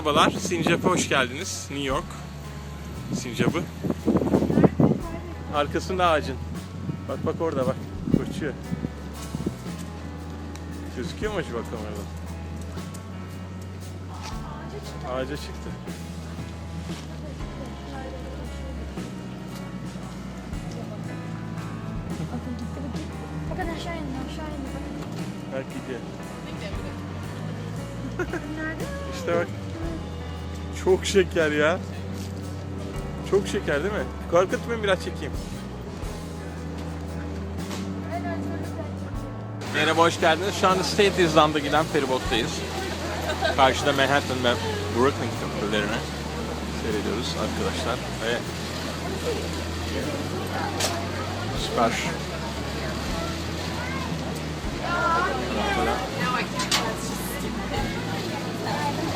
Merhabalar, Sincap'a hoş geldiniz. New York. Sincap'ı. Arkasında ağacın. Bak bak orada bak. Koşuyor. Gözüküyor mu acaba kamerada? Ağaca çıktı. Çok şeker ya. Çok şeker değil mi? Korkutmayın biraz çekeyim. Merhaba hoş geldiniz. Şu anda State Island'a giden feribottayız. Karşıda Manhattan ve Brooklyn köprülerini seyrediyoruz arkadaşlar. Ve süper.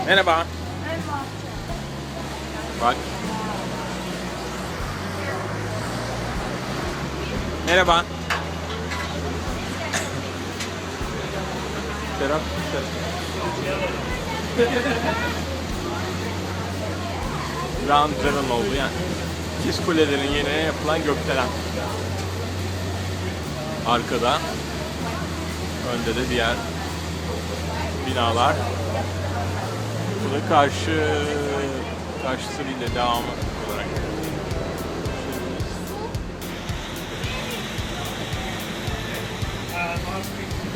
Merhaba. Bak. Merhaba. Serap. Round Driven oldu yani. İkiz kulelerin yerine yapılan gökdelen. Arkada. Önde de diğer binalar. Bu da karşı de devamı olarak.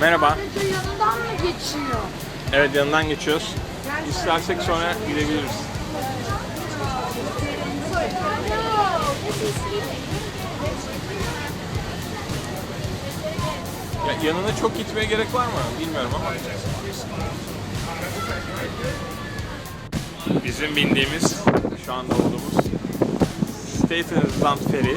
Merhaba. Sadece yanından mı geçiyor? Evet yanından geçiyoruz. İstersek sonra gidebiliriz. Ya yanına çok gitmeye gerek var mı? Bilmiyorum ama. Bizim bindiğimiz, şu anda olduğumuz Staten Island Ferry.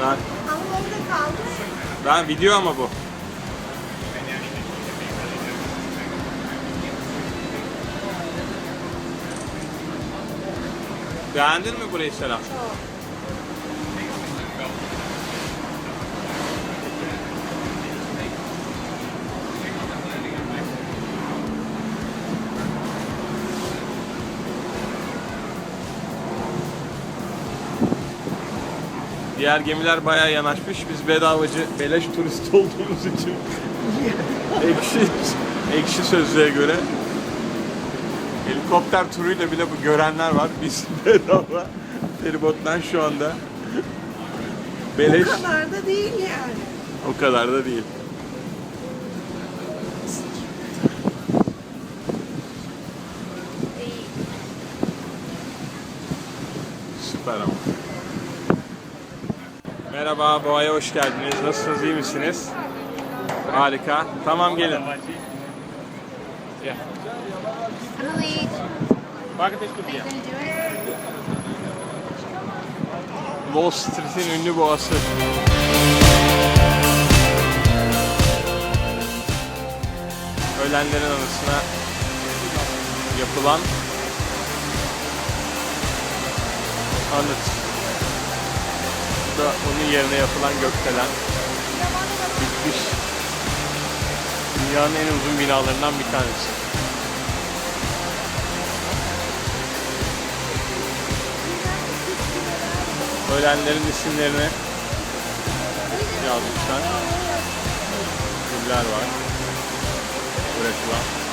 Ben, Ama orada kaldı. ben video ama bu. Beğendin mi burayı Serap? Diğer gemiler bayağı yanaşmış. Biz bedavacı, beleş turist olduğumuz için ekşi, ekşi sözlüğe göre helikopter turuyla bile bu görenler var. Biz bedava feribottan şu anda beleş O kadar da değil yani. o kadar da değil. Süper ama. Merhaba, Boğa'ya hoş geldiniz. Nasılsınız, iyi misiniz? Harika. Tamam gelin. İt? Wall Street'in ünlü boğası. Ölenlerin anısına yapılan anıt. Da onun yerine yapılan gökdelen. Bitmiş. Dünyanın en uzun binalarından bir tanesi. Ölenlerin isimlerini yazmışlar. Güller var. Bırakılan.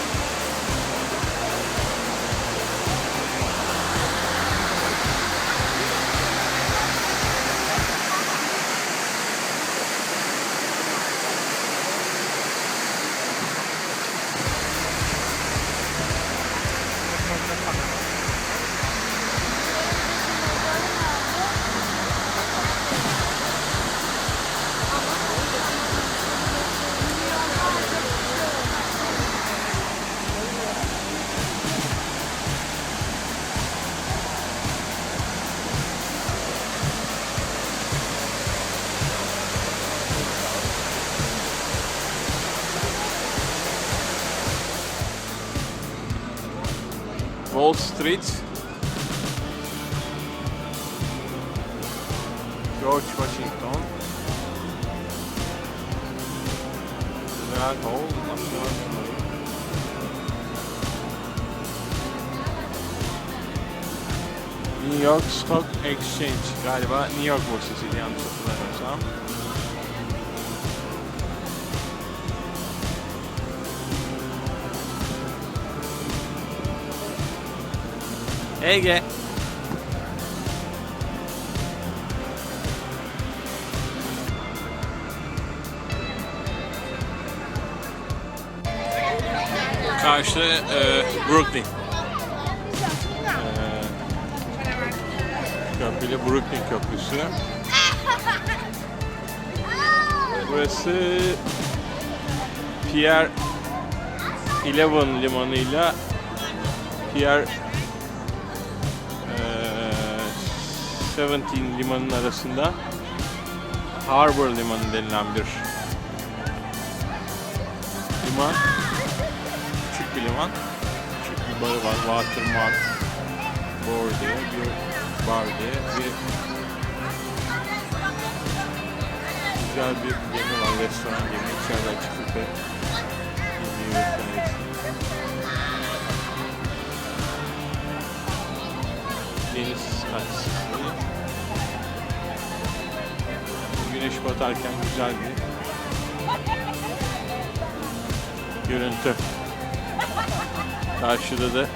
Street. George Washington. National Gallery. New York Stock Exchange galiba New York borsasıydı yanlış hatırlamıyorsam. Ege. Karşı e, Brooklyn. E, köprülü Brooklyn Köprüsü. Burası Pier 11 limanıyla Pier 17 limanının arasında Harbor Limanı denilen bir liman. Küçük bir liman. Küçük bir barı var. Watermark Bar diye bir bar diye bir güzel bir gemi var. Restoran gemi. Ve gemiyi beklemeyiz. deniz taksisi. Güneş batarken güzel bir görüntü. Karşıda da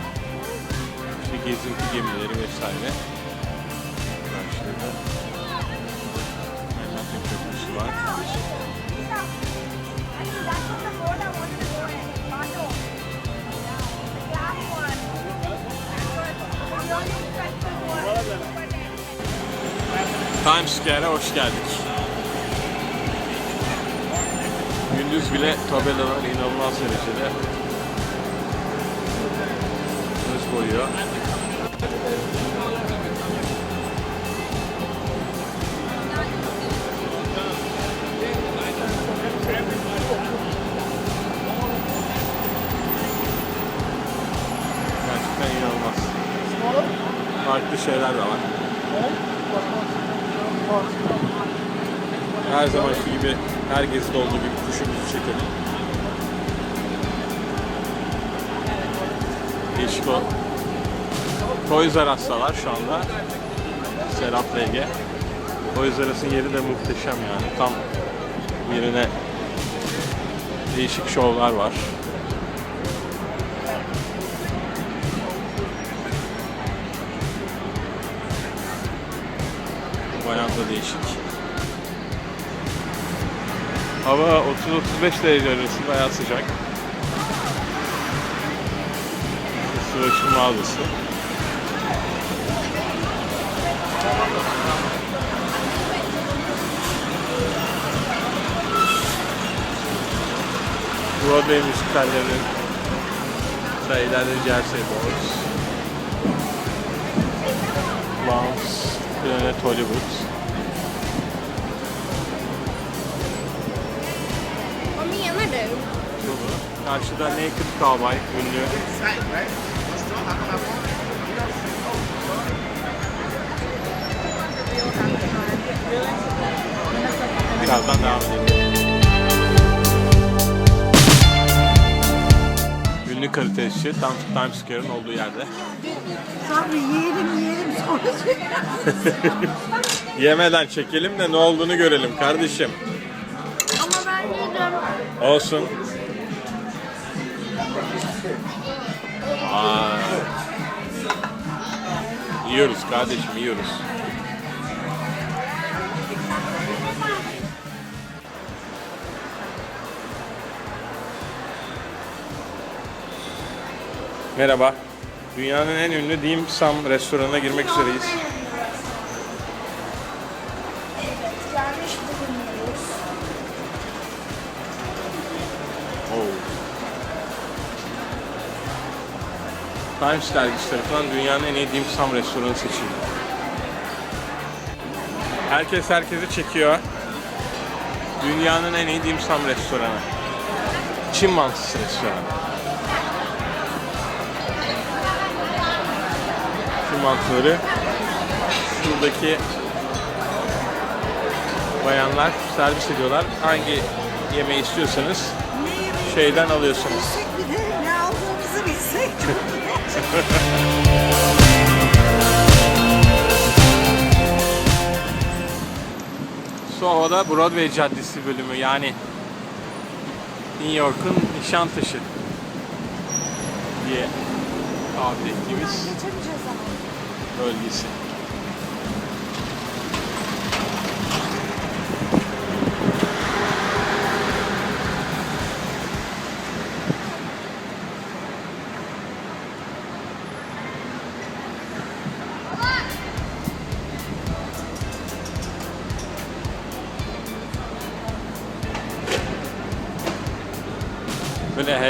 işte gezinti gemileri vesaire. Karşıda da Manhattan Köprüsü var. Times Square'e hoş geldik. Gündüz bile tabelalar inanılmaz derecede hız koyuyor. Gerçekten inanılmaz. Farklı şeyler de var. Her zamanki gibi herkes de olduğu gibi kuşumuzu çekelim. Değişik o. Toys R Us'talar şu anda. Serap R Us'ın yeri de muhteşem yani. Tam yerine değişik şovlar var. Bayağı da değişik. Hava 30-35 derece arası bayağı sıcak. Sıvışım mağazası. Broadway müzikallerinin sayılarda Jersey Boys. Clowns, Planet Hollywood. Karşıda Naked Cowboy ünlü. Birazdan devam edelim. Ünlü kalitesi tam Times Square'ın olduğu yerde. Sabri yiyelim yiyelim sonra Yemeden çekelim de ne olduğunu görelim kardeşim. Ama ben yedim. Olsun. Aa. Yiyoruz kardeşim yiyoruz. Merhaba. Dünyanın en ünlü Dim Sum restoranına girmek üzereyiz. Times dergisi tarafından dünyanın en iyi dim sum restoranı seçildi. Herkes herkesi çekiyor. Dünyanın en iyi dim sum restoranı. Çin mantısı restoranı. mantıları. Şuradaki bayanlar servis ediyorlar. Hangi yemeği istiyorsanız şeyden alıyorsunuz. Soho'da Broadway Caddesi bölümü yani New York'un Nişantaşı diye tabir ettiğimiz bölgesi.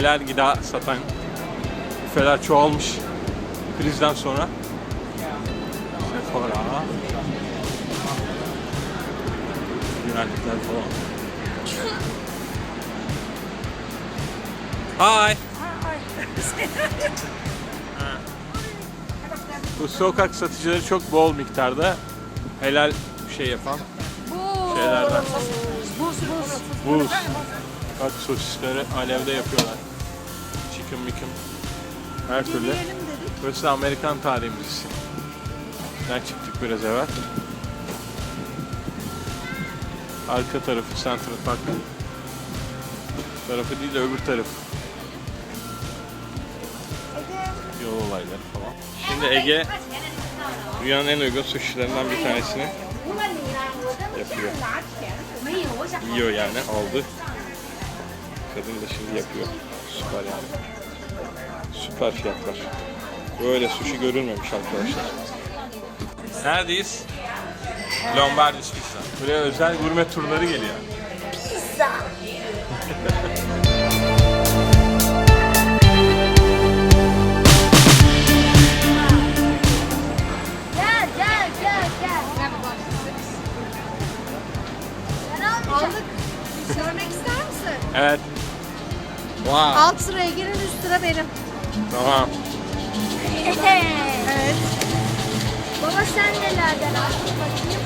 Helal gıda satan büfeler çoğalmış krizden sonra. Sephora. Güvenlikler falan. Hi. Bu sokak satıcıları çok bol miktarda helal şey yapan şeylerden. Buz buz. Buz. Bak sosisleri alevde yapıyorlar. Chicken micken. Her türlü. Dedik. Burası da Amerikan tarihi müzesi. Ben çıktık biraz evvel. Arka tarafı Central Park. tarafı değil de öbür tarafı. Yol olayları falan. Şimdi Ege dünyanın en uygun sushilerinden bir tanesini yapıyor. Yiyor yani aldı. Kadın da şimdi yapıyor. Süper yani. Süper fiyatlar. Böyle sushi görülmemiş arkadaşlar. Neredeyiz? Lombardis Pizza. Buraya özel gurme turları geliyor. Gel gel gel gel. Aldık. Görmek ister misin? Evet. Wow. Alt sıraya girin üst sıra benim. Tamam. evet. Baba sen nelerden aldın bakayım?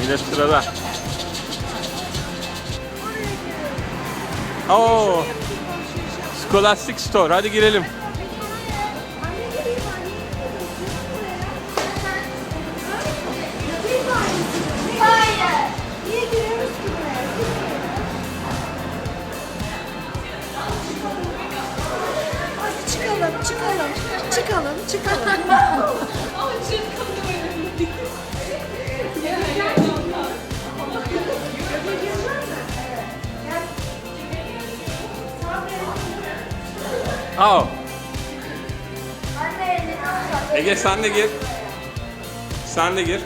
Millet sırada. Oo. Scholastic Store. Hadi girelim. Çıkalım. Oh. Ege sen de gir. Sen de gir.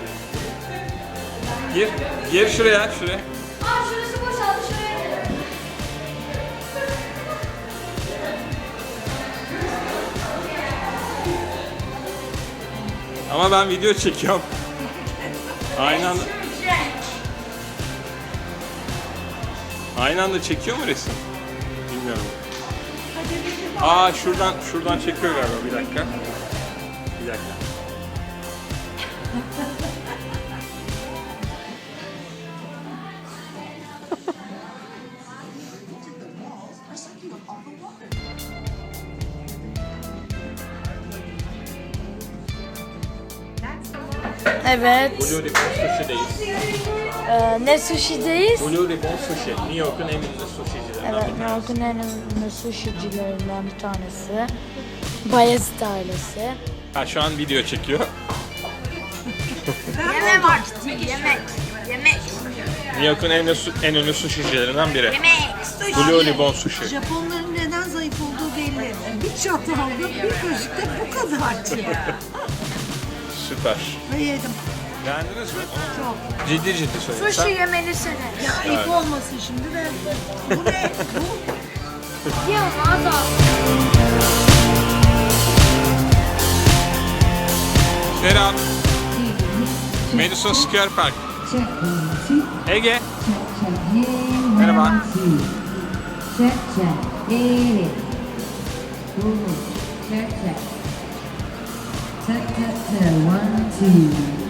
Gir. Gir şuraya, şuraya. Aa şurası Ama ben video çekiyorum. Aynı anda. Aynı anda çekiyor mu resim? Bilmiyorum. Aa şuradan şuradan çekiyor galiba bir dakika. Bir dakika. Evet. Blue Ribbon Sushi'deyiz. Ee, ne sushi'deyiz? Blue Ribbon Sushi. New York'un en ünlü sushicilerinden Evet, bir New tanesi. York'un en ünlü sushicilerinden bir tanesi. Bayezid ailesi. Ha şu an video çekiyor. Yeme vakti. Yemek. Yemek. New York'un en ünlü, en ünlü sushicilerinden biri. Yemek. Blue Ribbon Sushi. Japonların neden zayıf olduğu belli. Bir çatal aldım, bir kaşık da bu kadar. Süper. Ve yedim. Beğendiniz mi? Çok. Ciddi ciddi söylüyorum. Sushi yemelisiniz. Ya ayıp olmasın şimdi de. Bu ne? Bu Ya mağaza. Serap. Madison Square Park. Ege. Merhaba. Check, Check, check, check. One, two.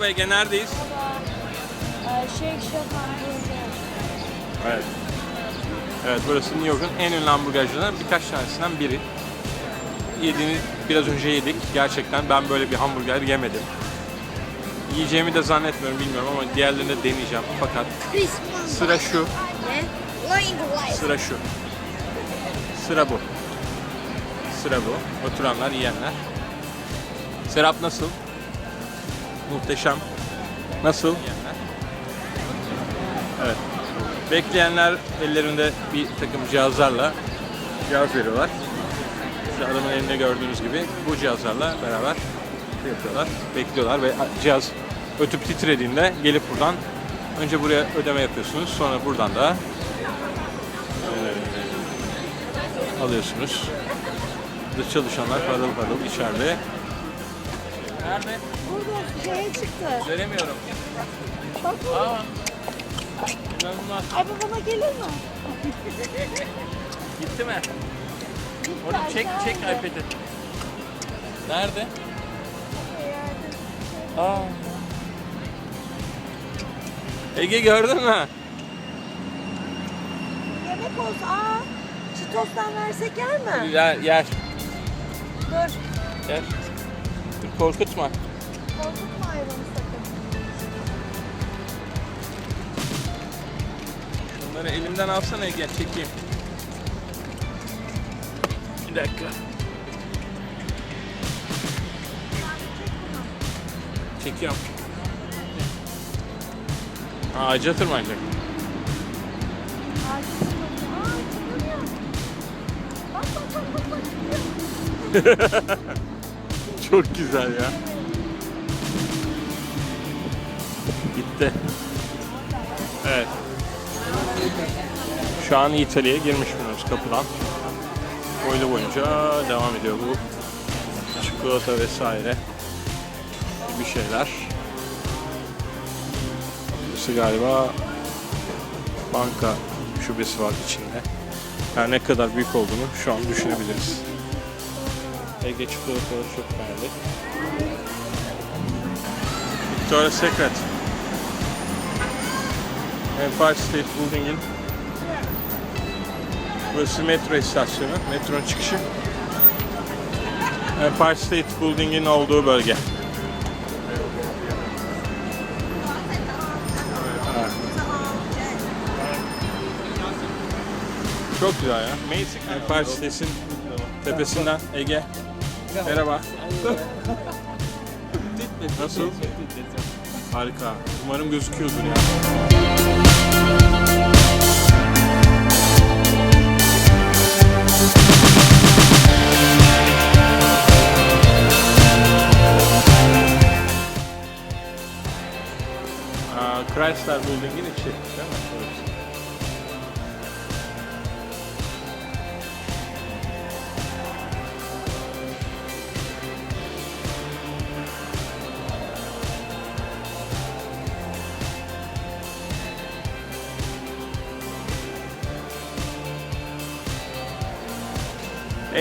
Merhaba Ege neredeyiz? Shake Shack hamburger. Evet. Evet burası New York'un en ünlü hamburgercilerinden birkaç tanesinden biri. Yediğini biraz önce yedik. Gerçekten ben böyle bir hamburger yemedim. Yiyeceğimi de zannetmiyorum bilmiyorum ama diğerlerini de deneyeceğim. Fakat sıra şu, sıra şu. Sıra bu. Sıra bu. Oturanlar, yiyenler. Serap nasıl? Muhteşem. Nasıl? Evet. Bekleyenler ellerinde bir takım cihazlarla cihaz veriyorlar. İşte adamın elinde gördüğünüz gibi bu cihazlarla beraber şey yapıyorlar, bekliyorlar ve cihaz ötüp titrediğinde gelip buradan önce buraya ödeme yapıyorsunuz. Sonra buradan da alıyorsunuz. Burada çalışanlar parıl parıl içeride. Nerede? Şeye çıktı. Göremiyorum. Aa. İnanılmaz. Ay bu bana gelir mi? Gitti mi? Oğlum çek çek iPad'i. Nerede? Aa. Ege gördün mü? Yemek olsa. Aa, Çitos'tan versek yer mi? Yer, yer. Dur. Yer. Korkutma. Korkutma hayvanı sakın. Bunları elimden alsana Ege çekeyim. Bir dakika. Çekiyorum. Ağaca tırmanacak. Çok güzel ya. Gitti. Evet. Şu an İtalya'ya girmiş bulunuyoruz kapıdan. Boylu boyunca devam ediyor bu çikolata vesaire bir şeyler. Burası galiba banka şubesi var içinde. Her ne kadar büyük olduğunu şu an düşünebiliriz. Ege çikolataları çok beğendi. Victoria's Secret. Empire State Building'in Burası metro istasyonu, metronun çıkışı. Empire State Building'in olduğu bölge. Çok güzel ya. Empire State'in tepesinden Ege. Merhaba. Nasıl? Harika. Umarım gözüküyordur ya. Chrysler Building'in içi değil mi?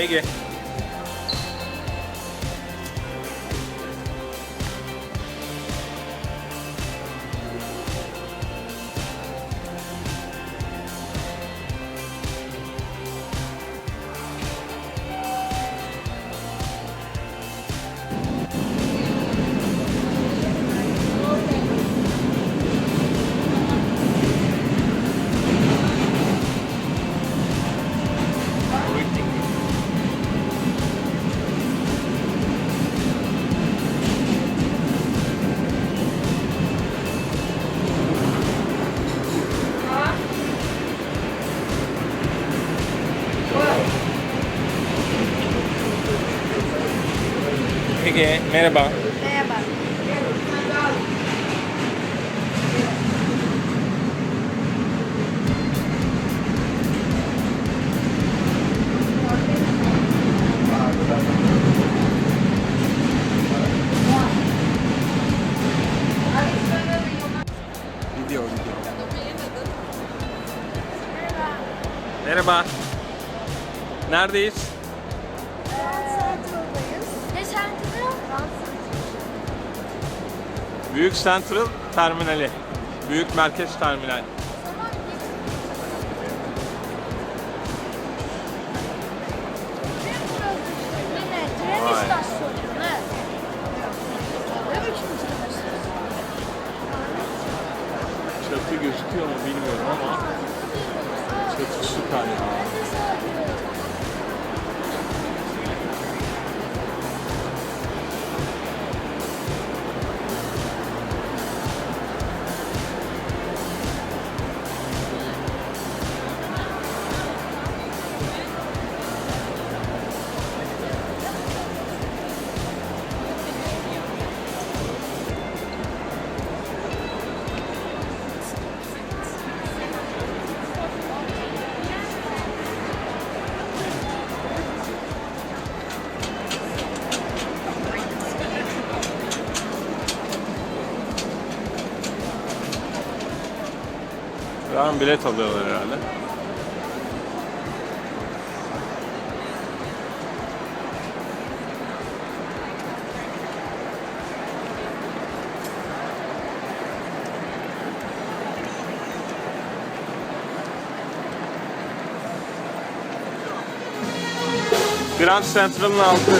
Burası. Merhaba. Merhaba. Video video. Merhaba. Neredeyiz? Büyük Central Terminali. Büyük Merkez Terminal. Şu bilet alıyorlar herhalde. Grand Central'ın altı.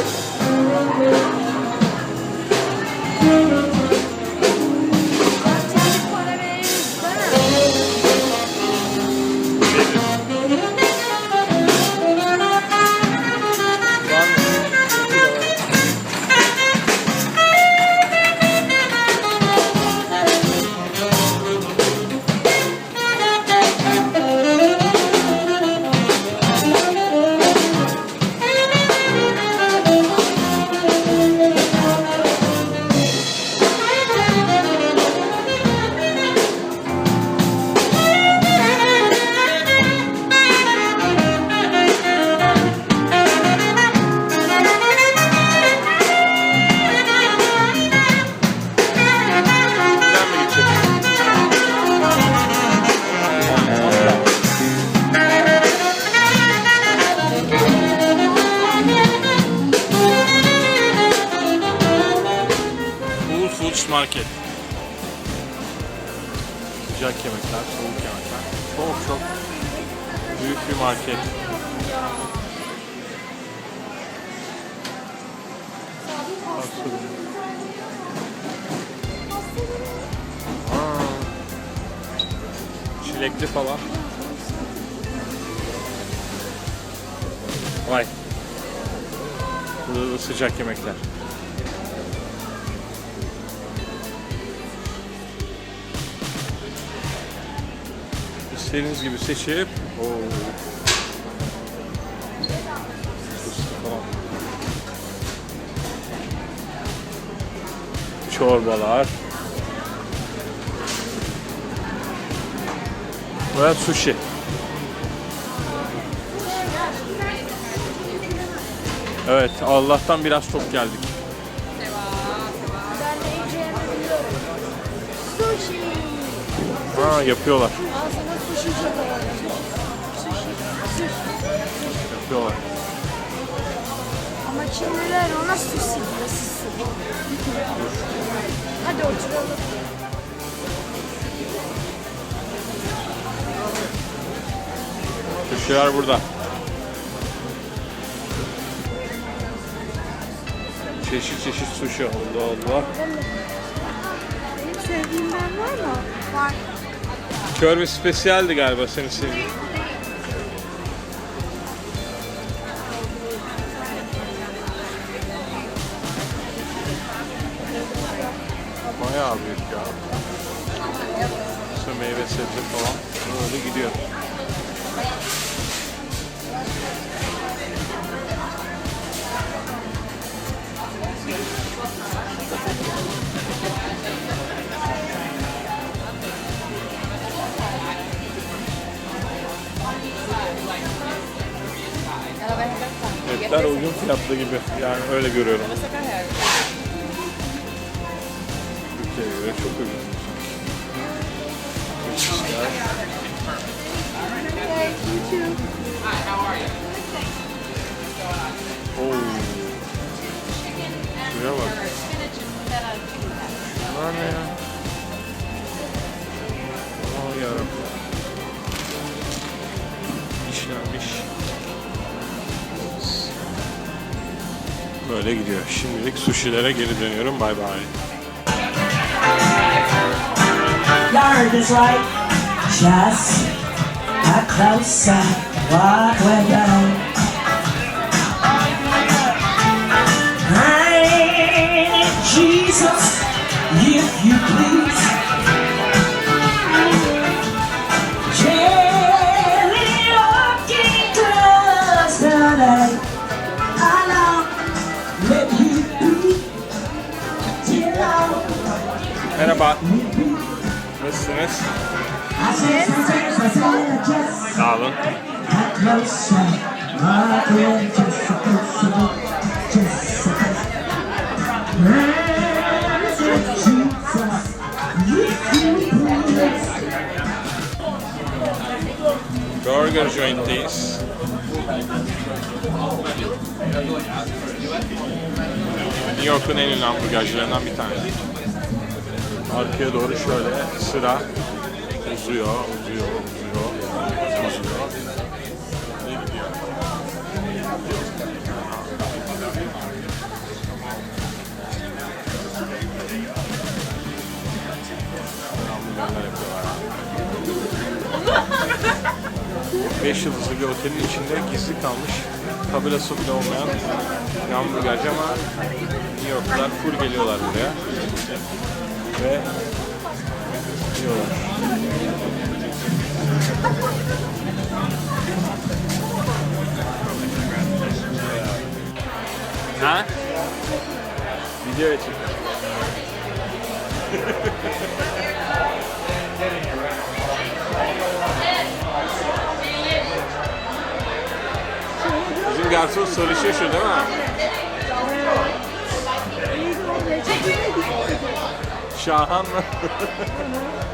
Çilekli falan. Vay. Burada da sıcak yemekler. İstediğiniz gibi seçip Oo. Çorbalar. Ve sushi. Evet, Allah'tan biraz çok geldik. Ha, yapıyorlar. Yapıyorlar. Ama Çinliler ona sushi diyor. Sushi. Hadi oturalım. Sushi'ler burada. Çeşit çeşit sushi. Allah Allah. Benim sevdiğimden var mı? Var. Kör ve spesiyeldi galiba senin sevdiğin. Sushiler uygun fiyatlı gibi. Yani öyle görüyorum. Türkiye'ye göre çok uygun. Oo. Şuraya bak. Bunlar ne ya? Aman yarabbim. İşlenmiş. Böyle gidiyor. Şimdilik sushilere geri dönüyorum. Bay bay. Yard is right, just a closer walk with down. Jesus, if you please. You please. Burger Joint'teyiz. New York'un en ünlü hamburgercilerinden bir tanesi. Arkaya doğru şöyle sıra uzuyor, uzuyor, uzuyor, uzuyor. 5 yıldızlı bir otelin içinde gizli kalmış tabelası bile olmayan hamburgerci ama New Yorklular full geliyorlar buraya ve yiyorlar. Ha? Video için. Bizim garson sarışın şu değil mi? Şahan mı?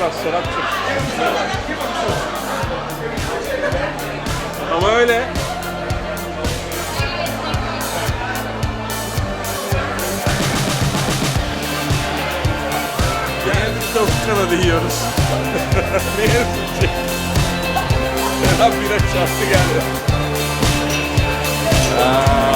etmez Serapcığım. Ama öyle. Yani biz tavuk kanadı yiyoruz. ne yazık ki. Serap yine şanslı geldi. Aa,